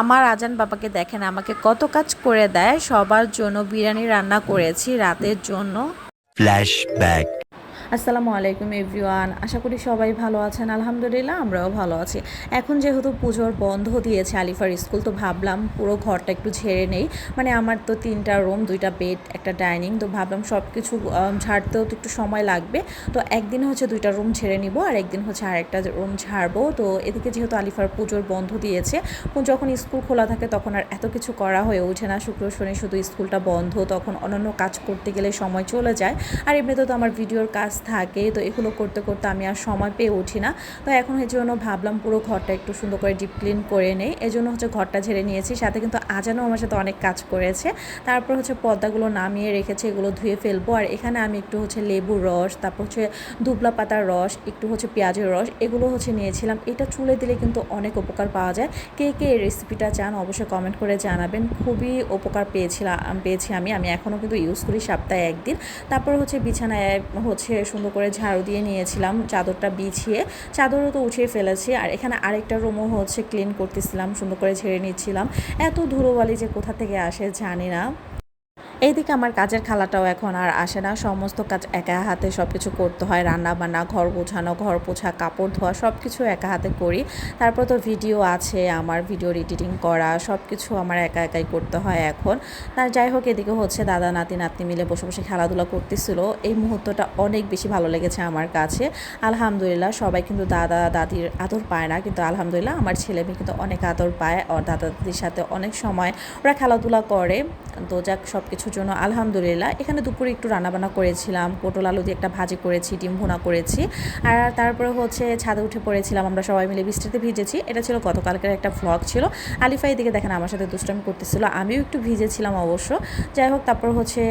আমার আজান বাবাকে দেখেন, আমাকে কত কাজ করে দেয়, সবার জন্য বিরিয়ানি রান্না করেছি রাতের জন্য Flashback. আসসালামু আলাইকুম এভরিওয়ান, আশা করি সবাই ভালো আছেন। আলহামদুলিল্লাহ, আমরাও ভালো আছি। এখন যেহেতু পুজোর বন্ধ দিয়েছে আলিফার স্কুল, তো ভাবলাম পুরো ঘরটা একটু ঝেড়ে নেই। মানে আমার তো তিনটা রুম, দুইটা বেড, একটা ডাইনিং, তো ভাবলাম সব কিছু ঝাড়তেও তো একটু সময় লাগবে। তো একদিন হচ্ছে দুইটা রুম ঝেড়ে নিব, আর একদিন হচ্ছে আরেকটা রুম ঝাড়বো। তো এদিকে যেহেতু আলিফার পুজোর বন্ধ দিয়েছে যখন স্কুল খোলা থাকে তখন আর এত কিছু করা হয়ে ওঠে না। শুক্র, শনি শুধু স্কুলটা বন্ধ, তখন অন্যান্য কাজ করতে গেলে সময় চলে যায়। আর এমনিতে তো আমার ভিডিওর কাজ থাকে, তো এগুলো করতে করতে আমি আর সময় পেয়ে উঠি না। তো এখন এই জন্য ভাবলাম পুরো ঘরটা একটু সুন্দর করে ডিপ ক্লিন করে নেই। এই জন্য হচ্ছে ঘরটা ঝেড়ে নিয়েছি, সাথে কিন্তু আজানও আমার সাথে অনেক কাজ করেছে। তারপর হচ্ছে পর্দাগুলো নামিয়ে রেখেছে, এগুলো ধুয়ে ফেলব। আর এখানে আমি একটু হচ্ছে লেবুর রস, তারপর হচ্ছে দুবলা পাতার রস, একটু হচ্ছে পেঁয়াজের রস, এগুলো হচ্ছে নিয়েছিলাম। এটা চুলে দিলে কিন্তু অনেক উপকার পাওয়া যায়। কে কে এই রেসিপিটা চান অবশ্যই কমেন্ট করে জানাবেন। খুবই উপকার পেয়েছিলাম পেয়েছি আমি। আমি এখনও কিন্তু ইউজ করি সপ্তাহে একদিন। তারপর হচ্ছে বিছানায় হচ্ছে সুন্দর করে ঝাড়ু দিয়ে নিয়েছিলাম, চাদরটা বিছিয়ে। চাদরও তো উঠিয়ে ফেলেছি, আর এখানে আরেকটা রুমও হচ্ছে ক্লিন করতেছিলাম, সুন্দর করে ঝেড়ে নিচ্ছিলাম। এত ধুলোবালি যে কোথা থেকে আসে জানি না। এইদিকে আমার কাজের খালাটাও এখন আর আসে না। সমস্ত কাজ একা হাতে সব কিছু করতে হয়। রান্না বান্না ঘর গোছানো, ঘর পোছা, কাপড় ধোয়া সব কিছু একা হাতে করি। তারপর তো ভিডিও আছে আমার, ভিডিও এডিটিং করা সব কিছু আমার একা একাই করতে হয় এখন। তার যাই হোক, এদিকে হচ্ছে দাদা, নাতি, নাতনি মিলে বসে বসে খেলাধুলা করতেছিল। এই মুহূর্তটা অনেক বেশি ভালো লেগেছে আমার কাছে। আলহামদুলিল্লাহ, সবাই কিন্তু দাদা, দাদির আদর পায় না। কিন্তু আলহামদুলিল্লাহ, আমার ছেলে মেয়ে কিন্তু অনেক আদর পায়। আর দাদা, দাদির সাথে অনেক সময় ওরা খেলাধুলা করে। তো যাক সব কিছুর জন্য আলহামদুলিল্লাহ। এখানে দুপুরে একটু রান্নাবান্না করেছিলাম, পটল আলু দিয়ে একটা ভাজি করেছি, ডিম ভুনা করেছি। আর তারপরে হচ্ছে ছাদে উঠে পড়েছিলাম, আমরা সবাই মিলে বৃষ্টিতে ভিজেছি। এটা ছিল গতকালকের একটা ভ্লগ ছিল। আলিফা এদিকে দেখেন, আমার সাথে দুষ্টামি করতেছিল। আমিও একটু ভিজেছিলাম অবশ্য। যাই হোক, তারপর হচ্ছে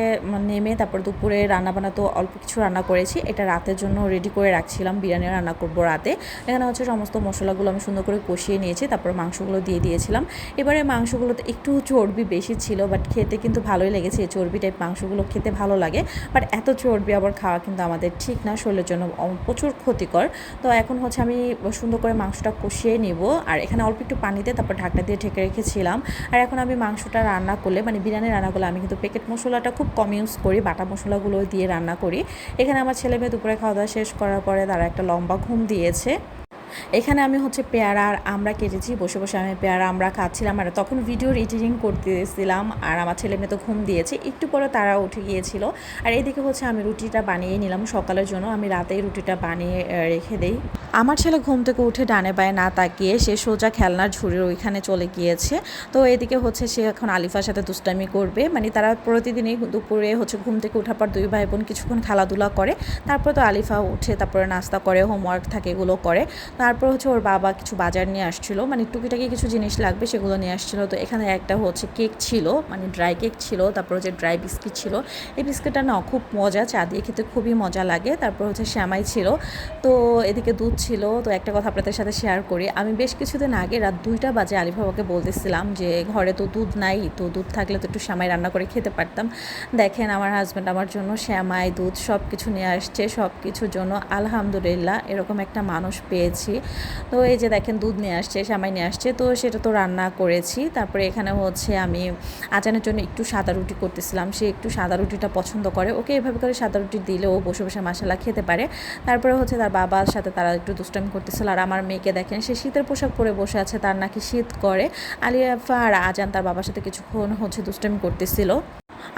নেমে তারপর দুপুরে রান্নাবান্না তো অল্প কিছু রান্না করেছি। এটা রাতের জন্য রেডি করে রাখছিলাম, বিরিয়ানি রান্না করব রাতে। এখানে হচ্ছে সমস্ত মশলাগুলো আমি সুন্দর করে কষিয়ে নিয়েছি, তারপর মাংসগুলো দিয়ে দিয়েছিলাম। এবারে মাংসগুলোতে একটু চর্বি বেশি ছিল, বাট খেতে কিন্তু ভালোই লেগেছে। এই চর্বি টাইপ মাংসগুলো খেতে ভালো লাগে বাট এত চর্বি আবার খাওয়া কিন্তু আমাদের ঠিক না, শরীরের জন্য প্রচুর ক্ষতিকর। তো এখন হচ্ছে আমি সুন্দর করে মাংসটা কষিয়ে নিব, আর এখানে অল্প একটু পানিতে তারপর ঢাকনা দিয়ে ঢেকে রেখেছিলাম। আর এখন আমি মাংসটা রান্না করলে মানে বিরিয়ানি রান্না করলে আমি কিন্তু প্যাকেট মশলাটা খুব কম ইউজ করি, বাটা মশলাগুলো দিয়ে রান্না করি। এখানে আমার ছেলে মেয়ে দুপুরে খাওয়া দাওয়া শেষ করার পরে তারা একটা লম্বা ঘুম দিয়েছে। এখানে আমি হচ্ছে পেয়ারা আর আমরা কেটেছি, বসে বসে আমি পেয়ারা, আমরা খাচ্ছিলাম আর তখন ভিডিও এডিটিং করতেছিলাম আর আমার ছেলে মেয়ে তো ঘুম দিয়েছে, একটু পরে তারা উঠে গিয়েছিল আর এদিকে হচ্ছে আমি রুটিটা বানিয়ে নিলাম সকালের জন্য, আমি রাতেই রুটিটা বানিয়ে রেখে দেই। আমার ছেলে ঘুম থেকে উঠে ডানে বায়ে না তাকিয়ে সে সোজা খেলনার ঝুড়ির ওইখানে চলে গিয়েছে, তো এদিকে হচ্ছে সে এখন আলিফার সাথে দুষ্টামি করবে মানে তারা প্রতিদিনই দুপুরে হচ্ছে ঘুম থেকে ওঠার পর দুই ভাই বোন কিছুক্ষণ খেলাধুলা করে, তারপর তো আলিফা উঠে তারপরে নাস্তা করে হোমওয়ার্ক থাকে এগুলো করে তারপর হচ্ছে ওর বাবা কিছু বাজার নিয়ে আসছিল। মানে টুকিটাকি কিছু জিনিস লাগবে সেগুলো নিয়ে আসছিল। তো এখানে একটা হচ্ছে কেক ছিল মানে ড্রাই কেক ছিল, তারপর হচ্ছে ড্রাই বিস্কিট ছিল। এই বিস্কিটটা না খুব মজা, চা দিয়ে খেতে খুবই মজা লাগে। তারপর হচ্ছে শ্যামাই ছিল। তো এদিকে দুধ ছিল। তো একটা কথা আপনাদের সাথে শেয়ার করি। আমি বেশ কিছুদিন আগে রাত দুইটা বাজে আলিফ বাবাকে বলতেছিলাম যে, ঘরে তো দুধ নাই, তো দুধ থাকলে তো একটু শ্যামাই রান্না করে খেতে পারতাম। দেখেন আমার হাজব্যান্ড আমার জন্য শ্যামাই, দুধ সব কিছু নিয়ে আসছে সব কিছুর জন্য আলহামদুলিল্লাহ এরকম একটা মানুষ পেয়েছি। তো এই যে দেখেন দুধ নিয়ে আসছে, সামাই নিয়ে আসছে, তো সেটা তো রান্না করেছি। তারপরে এখানে হচ্ছে আমি আজানের জন্য একটু সাদা রুটি করতেছিলাম, সে একটু সাদা রুটিটা পছন্দ করে। ওকে এভাবে করে সাদা রুটি দিলে ও বসে বসে মশালা খেতে পারে। তারপরে হচ্ছে তার বাবার সাথে তারা একটু দুষ্টামি করতেছিল। আর আমার মেয়েকে দেখেন, সে শীতের পোশাক পরে বসে আছে, তার নাকি শীত করে। আলিয়াফা আর আজান তার বাবার সাথে কিছুক্ষণ হচ্ছে দুষ্টামি করতেছিল।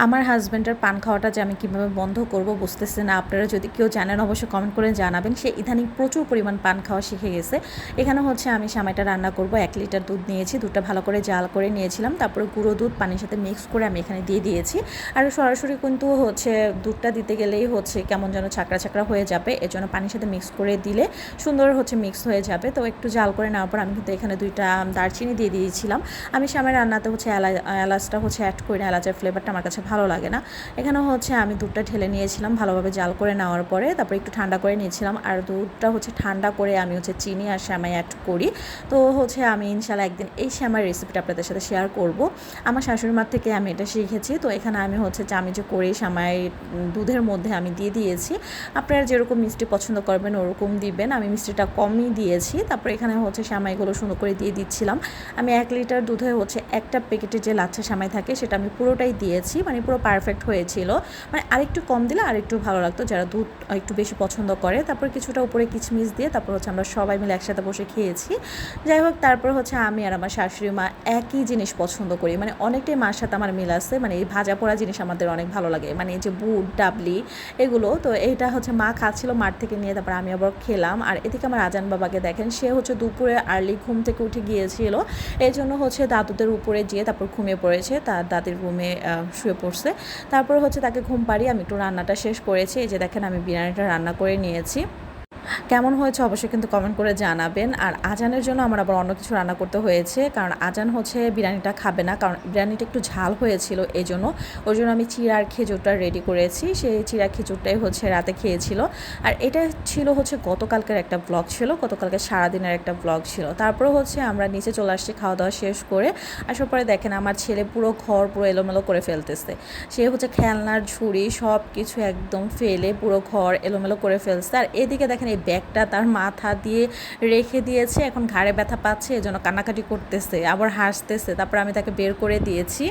আমার হাজব্যান্ডের পান খাওয়াটা যে আমি কীভাবে বন্ধ করব বুঝতেছি না। আপনারা যদি কেউ জানেন অবশ্যই কমেন্ট করে জানাবেন। সে ইদানিং প্রচুর পরিমাণ পান খাওয়া শিখে গেছে। এখানে হচ্ছে আমি সামাইটা রান্না করব, এক লিটার দুধ নিয়েছি, দুধটা ভালো করে জাল করে নিয়েছিলাম। তারপরে গুঁড়ো দুধ পানির সাথে মিক্স করে আমি এখানে দিয়ে দিয়েছি। আর সরাসরি কিন্তু হচ্ছে দুধটা দিতে গেলেই হচ্ছে কেমন যেন ছাকড়া ছাকড়া হয়ে যাবে। এর জন্য পানির সাথে মিক্স করে দিলে সুন্দর হচ্ছে মিক্স হয়ে যাবে। তো একটু জাল করে নেওয়ার পর আমি কিন্তু এখানে দুইটা দারচিনি দিয়ে দিয়েছিলাম। আমি সামনে রান্নাতে হচ্ছে এলা এলাচটা হচ্ছে অ্যাড করি, এলাচের ফ্লেভারটা আমার কাছে ভালো লাগে না। এখানে হচ্ছে আমি দুধটা ঢেলে নিয়েছিলাম ভালোভাবে জাল করে নেওয়ার পরে, তারপর একটু ঠান্ডা করে নিয়েছিলাম। আর দুধটা হচ্ছে ঠান্ডা করে আমি হচ্ছে চিনি আর শ্যামাই অ্যাড করি। তো হচ্ছে আমি ইনশাল্লাহ একদিন এই শ্যামাই রেসিপিটা আপনাদের সাথে শেয়ার করব। আমার শাশুড়ি মার থেকে আমি এটা শিখেছি। তো এখানে আমি হচ্ছে চামিচে করে শ্যামাই দুধের মধ্যে আমি দিয়ে দিয়েছি। আপনারা যেরকম মিষ্টি পছন্দ করবেন ওরকম দিবেন। আমি মিষ্টিটা কমই দিয়েছি। তারপর এখানে হচ্ছে শ্যামাইগুলো সুন্দর করে দিয়ে দিচ্ছিলাম। আমি এক লিটার দুধে হচ্ছে একটা প্যাকেটে যে লাচ্ছা শ্যামাই থাকে সেটা আমি পুরোটাই দিয়েছি। মানে পুরো পারফেক্ট হয়েছিল। মানে আরেকটু কম দিলে আরেকটু ভালো লাগতো। যারা দুধ একটু বেশি পছন্দ করে, তারপর কিছুটা উপরে কিচমিচ দিয়ে তারপর হচ্ছে আমরা সবাই মিলে একসাথে বসে খেয়েছি। যাই হোক, তারপর হচ্ছে আমি আর আমার শাশুড়ি মা একই জিনিস পছন্দ করি। মানে অনেকটাই মার সাথে আমার মিল আছে। মানে এই ভাজা পোড়া জিনিস আমাদের অনেক ভালো লাগে। মানে এই যে বুট, ডাবলি এগুলো, তো এইটা হচ্ছে মা খাচ্ছিল মাঠ থেকে নিয়ে তারপর আমি আবার খেলাম। আর এদিকে আমার আজান বাবাকে দেখেন, সে হচ্ছে দুপুরে আর্লি ঘুম থেকে উঠে গিয়েছিল। এই জন্য হচ্ছে দাদুদের উপরে যেয়ে তারপর ঘুমিয়ে পড়েছে। তার দাদির রুমে শুয়ে পড়ছে তারপর হচ্ছে তাকে ঘুম পাড়িয়ে আমি একটু রান্নাটা শেষ করেছি। এই যে দেখেন আমি বিরিয়ানিটা রান্না করে নিয়েছি। কেমন হয়েছে অবশ্যই কিন্তু কমেন্ট করে জানাবেন। আর আজানের জন্য আমার আবার অন্য কিছু রান্না করতে হয়েছে। কারণ আজান হচ্ছে বিরিয়ানিটা খাবে না, কারণ বিরিয়ানিটা একটু ঝাল হয়েছিল এই জন্য ওই জন্য আমি চিড়ার খেজুরটা রেডি করেছি। সেই চিড়া খেজুরটাই হচ্ছে রাতে খেয়েছিল। আর এটা ছিল হচ্ছে গতকালকের একটা ব্লগ ছিল, গতকালকে সারাদিনের একটা ব্লগ ছিল। তারপরে হচ্ছে আমরা নিচে চলে আসছি খাওয়া দাওয়া শেষ করে আসার পরে দেখেন আমার ছেলে পুরো ঘর পুরো এলোমেলো করে ফেলতেছে। সে হচ্ছে খেলনার ঝুড়ি সব কিছু একদম ফেলে পুরো ঘর এলোমেলো করে ফেলছে। আর এদিকে দেখেন ব্যাগটা তার মাথা দিয়ে রেখে দিয়েছে। এখন ঘাড়ে ব্যথা পাচ্ছে, এজন্য কান্নাকাটি করতেছে, আবার হাসতেছে। তারপর আমি তাকে বের করে দিয়েছি।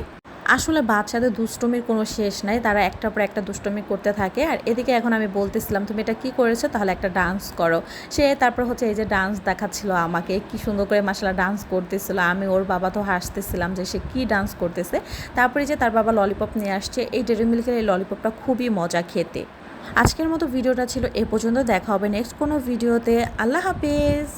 আসলে বাচ্চাদের দুষ্টমির কোনো শেষ নাই, তারা একটার পর একটা দুষ্টমি করতে থাকে। আর এদিকে এখন আমি বলতেছিলাম, তুমি এটা কি করেছ? তাহলে একটা ডান্স করো। সে তারপর হচ্ছে এই যে ডান্স দেখাচ্ছিল আমাকে, কি সুন্দর করে মাসালা ডান্স করতেছিল। আমি ওর বাবা তো হাসতেছিলাম যে সে কি ডান্স করতেছে। তারপরে যে তার বাবা ললিপপ নিয়ে আসছে, এই ডেরি মিল্কের এই ললিপপটা খুবই মজা খেতে। আজকের মতো ভিডিওটা ছিল এ পর্যন্ত দেখা হবে নেক্সট কোনো ভিডিওতে। আল্লাহ হাফেজ।